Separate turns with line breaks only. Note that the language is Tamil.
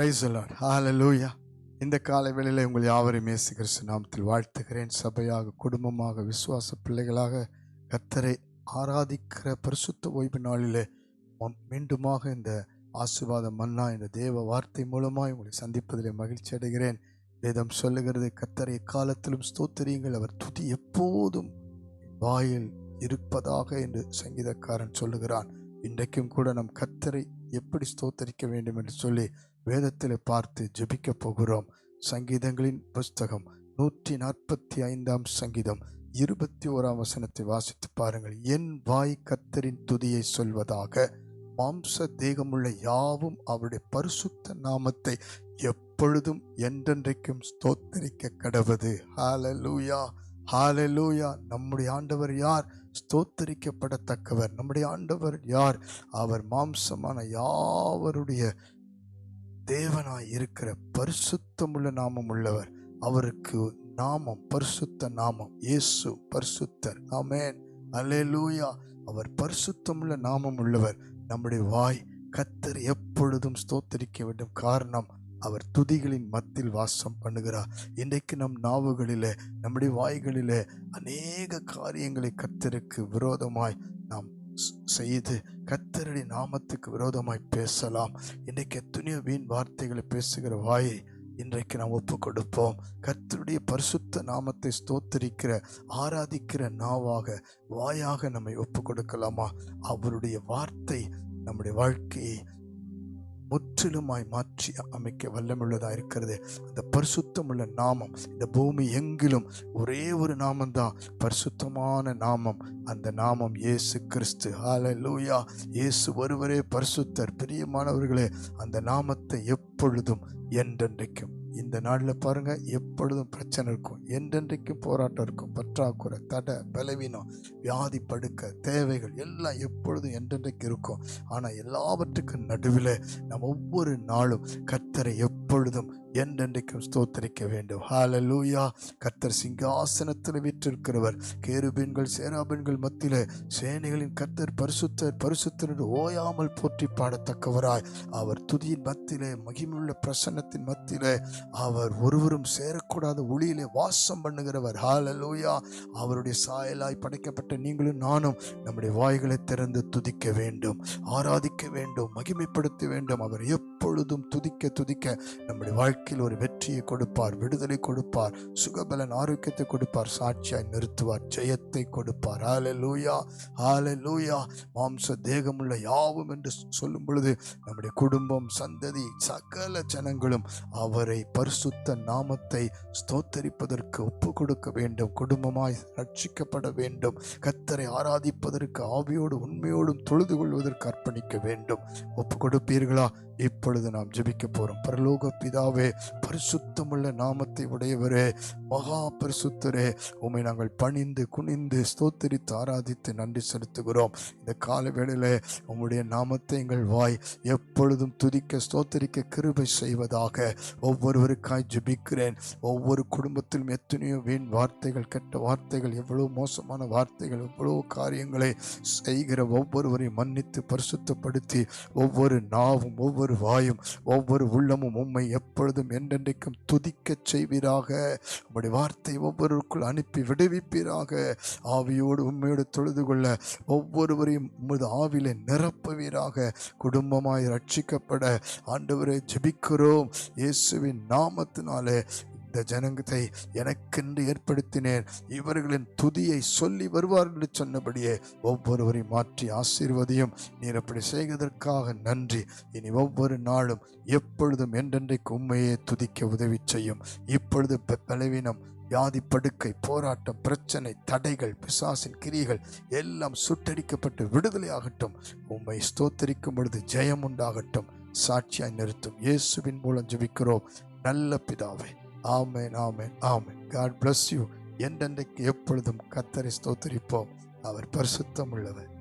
பிரைஸ் ஹாலலூயா இந்த காலை வேளையில் உங்கள் யாவரையும் இயேசு கிறிஸ்து நாமத்தில் வாழ்த்துகிறேன். சபையாக குடும்பமாக விசுவாச பிள்ளைகளாக கத்தரை ஆராதிக்கிற பரிசுத்த ஓய்வு நாளிலே மீண்டுமாக இந்த ஆசிர்வாத மன்னா இந்த தேவ வார்த்தை மூலமாக உங்களை சந்திப்பதில் மகிழ்ச்சி அடைகிறேன். வேதம் சொல்லுகிறது கத்தரை காலத்திலும் ஸ்தோத்திரியுங்கள். அவர் துதி எப்போதும் வாயில் இருப்பதாக என்று சங்கீதக்காரன் சொல்லுகிறான். இன்றைக்கும் கூட நம் கத்தரை எப்படி ஸ்தோத்தரிக்க வேண்டும் என்று சொல்லி வேதத்தில் பார்த்து ஜெபிக்கப் போகிறோம். சங்கீதங்களின் புஸ்தகம் நூற்றி நாற்பத்தி ஐந்தாம் சங்கீதம். இருபத்தி ஓராம் வசனத்தை வாசித்து பாருங்கள். என் வாய் கத்தரின் துதியை சொல்வதாக மாம்ச தேகமுள்ள யாவும் அவருடைய பரிசுத்த நாமத்தை எப்பொழுதும் என்றென்றைக்கும் ஸ்தோத்தரிக்க கடவது. ஹாலலூயா ஹாலலூயா நம்முடைய ஆண்டவர் யார்? ஸ்தோத்தரிக்கப்படத்தக்கவர். நம்முடைய ஆண்டவர் யார்? அவர் மாம்சமான யாவருடைய தேவனாய் இருக்கிற பரிசுத்தமுள்ள நாமம் உள்ளவர். அவருக்கு நாமம் பரிசுத்த நாமம். இயேசு பரிசுத்தர். ஆமேன். அலேலூயா அவர் பரிசுத்தமுள்ள நாமம் உள்ளவர். நம்முடைய வாய் கத்தர் எப்பொழுதும் ஸ்தோத்தரிக்க வேண்டும். காரணம் அவர் துதிகளின் மத்தில் வாசம் பண்ணுகிறார். இன்றைக்கு நம் நாவுகளிலே நம்முடைய வாய்களிலே அநேக காரியங்களை கத்தருக்கு விரோதமாய் நாம் செய்து கத்தருடைய நாமத்துக்கு விரோதமாய் பேசலாம். இன்றைக்கு எத்தனையோ வீண் வார்த்தைகளை பேசுகிற வாயை இன்றைக்கு நாம் ஒப்பு கொடுப்போம் கர்த்தருடைய பரிசுத்த நாமத்தை ஸ்தோத்தரிக்கிற ஆராதிக்கிற நாவாக வாயாக நம்மை ஒப்பு கொடுக்கலாமா அவருடைய வார்த்தை நம்முடைய வாழ்க்கையை முற்றிலுமாய் மாற்றி அமைக்க வல்லமுள்ளதாக இருக்கிறது. அந்த பரிசுத்தமுள்ள நாமம் இந்த பூமி எங்கிலும் ஒரே ஒரு நாமம்தான். பரிசுத்தமான நாமம் அந்த நாமம் இயேசு கிறிஸ்து. ஹalleluya இயேசு ஒருவரே பரிசுத்தர். பிரியமானவர்களே அந்த நாமத்தை எப் எப்பொழுதும் என்றென்றைக்கும். இந்த நாளில் பாருங்கள் எப்பொழுதும் பிரச்சனை இருக்கும். என்றென்றைக்கும் போராட்டம் இருக்கும். பற்றாக்குறை தடை பலவீனம் வியாதி படுக்க தேவைகள் எல்லாம் எப்பொழுதும் என்றென்றைக்கு இருக்கும். ஆனால் எல்லாவற்றுக்கும் நடுவில் நம்ம ஒவ்வொரு நாளும் கர்த்தரை எப்பொழுதும் என்றென்றைக்கும் ஸ்தோத்தரிக்க வேண்டும். ஹalleluya கர்த்தர் சிங்காசனத்தில் விற்றிருக்கிறவர். கேருபீன்கள் சேராபீன்கள் மத்தியில் சேனைகளின் கர்த்தர் பரிசுத்தர் பரிசுத்தர் ஓயாமல் போற்றி பாடத்தக்கவராய். அவர் துதியின் மத்தியிலே உள்ள பிரசன்னத்தின் மத்தியில் அவர் ஒருவரும் சேரக்கூடாத ஒளியிலே வாசம் பண்ணுகிறவர். ஹalleluya அவருடைய சாயலாய் படைக்கப்பட்ட நீங்களும் நானும் நம்முடைய வாய்களை திறந்து துதிக்க வேண்டும் ஆராதிக்க வேண்டும் மகிமைப்படுத்த வேண்டும். அவர் எப்பொழுதும் துதிக்க துதிக்க நம்முடைய வாழ்க்கையில் ஒரு வெற்றியை கொடுப்பார் விடுதலை கொடுப்பார் சுகபலன் ஆரோக்கியத்தை கொடுப்பார் சாட்சியாய் நிறுத்துவார் ஜெயத்தை கொடுப்பார். ஹாலலூயா ஹாலலூயா மாம்ச தேகமுள்ள யாவும் என்று சொல்லும் பொழுது நம்முடைய குடும்பம் சந்ததி சகல ஜனங்களும் அவரை பரிசுத்த நாமத்தை ஸ்தோத்தரிப்பதற்கு ஒப்பு கொடுக்க வேண்டும். குடும்பமாய் ரட்சிக்கப்பட வேண்டும். கத்தரை ஆராதிப்பதற்கு ஆவியோடு உண்மையோடும் தொழுது கொள்வதற்கு அர்ப்பணிக்க வேண்டும். ஒப்பு கொடுப்பீர்களா இப்பொழுது நாம் ஜெபிக்க போறோம். பரலோக பிதாவே பரிசுத்தமுள்ள நாமத்தை உடையவரே மகா பரிசுத்தரே உம்மை நாங்கள் பணிந்து குனிந்து ஸ்தோத்தரித்து ஆராதித்து நன்றி செலுத்துகிறோம். இந்த கால வேளையில் உம்முடைய நாமத்தை எங்கள் வாய் எப்பொழுதும் துதிக்க ஸ்தோத்தரிக்க கிருபை செய்வதாக ஒவ்வொருவருக்காய் ஜபிக்கிறேன். ஒவ்வொரு குடும்பத்திலும் எத்தனையோ வீண் வார்த்தைகள் கெட்ட வார்த்தைகள் எவ்வளவு மோசமான வார்த்தைகள் எவ்வளவு காரியங்களை செய்கிற ஒவ்வொருவரையும் மன்னித்து பரிசுத்தப்படுத்தி ஒவ்வொரு நாவும் ஒவ்வொரு வாயும் ஒவ்வொரு உள்ளமும் உம்மை எப்பொழுதும் என்றென்றைக்கும் துதிக்கச் செய்வீராக. உம்முடைய வார்த்தை ஒவ்வொருவருக்குள் அனுப்பி விடுவிப்பீராக. ஆவியோடு உண்மையோடு தொழுது கொள்ள ஒவ்வொருவரையும் உமது ஆவில நிரப்புவீராக. குடும்பமாய் ரட்சிக்கப்பட ஆண்டவரை ஜெபிக்கிறோம். இயேசுவின் நாமத்தினாலே இந்த ஜனங்கத்தை எனக்கென்று ஏற்படுத்தினேன். இவர்களின் துதியை சொல்லி வருவார்கள் என்று சொன்னபடியே ஒவ்வொருவரையும் மாற்றி ஆசீர்வதியும். நீர் அப்படி செய்வதற்காக நன்றி. இனி ஒவ்வொரு நாளும் எப்பொழுதும் என்றென்றைக்கு உண்மையே துதிக்க உதவி செய்யும். இப்பொழுது பலவீனம் வியாதி படுக்கை போராட்டம் பிரச்சனை தடைகள் பிசாசின் கிரிகள் எல்லாம் சுட்டடிக்கப்பட்டு விடுதலையாகட்டும். உம்மை ஸ்தோத்தரிக்கும் பொழுது ஜெயம் உண்டாகட்டும். சாட்சியாய் நிறுத்தும். இயேசுவின் மூலம் ஜெபிக்கிறோம். நல்ல பிதாவே. ஆமேன் ஆமேன் ஆமேன். காட் பிளஸ் யூ என்றென்றைக்கு எப்பொழுதும் கத்தரை ஸ்தோத்தரிப்போம். அவர் பரிசுத்தம் உள்ளவர்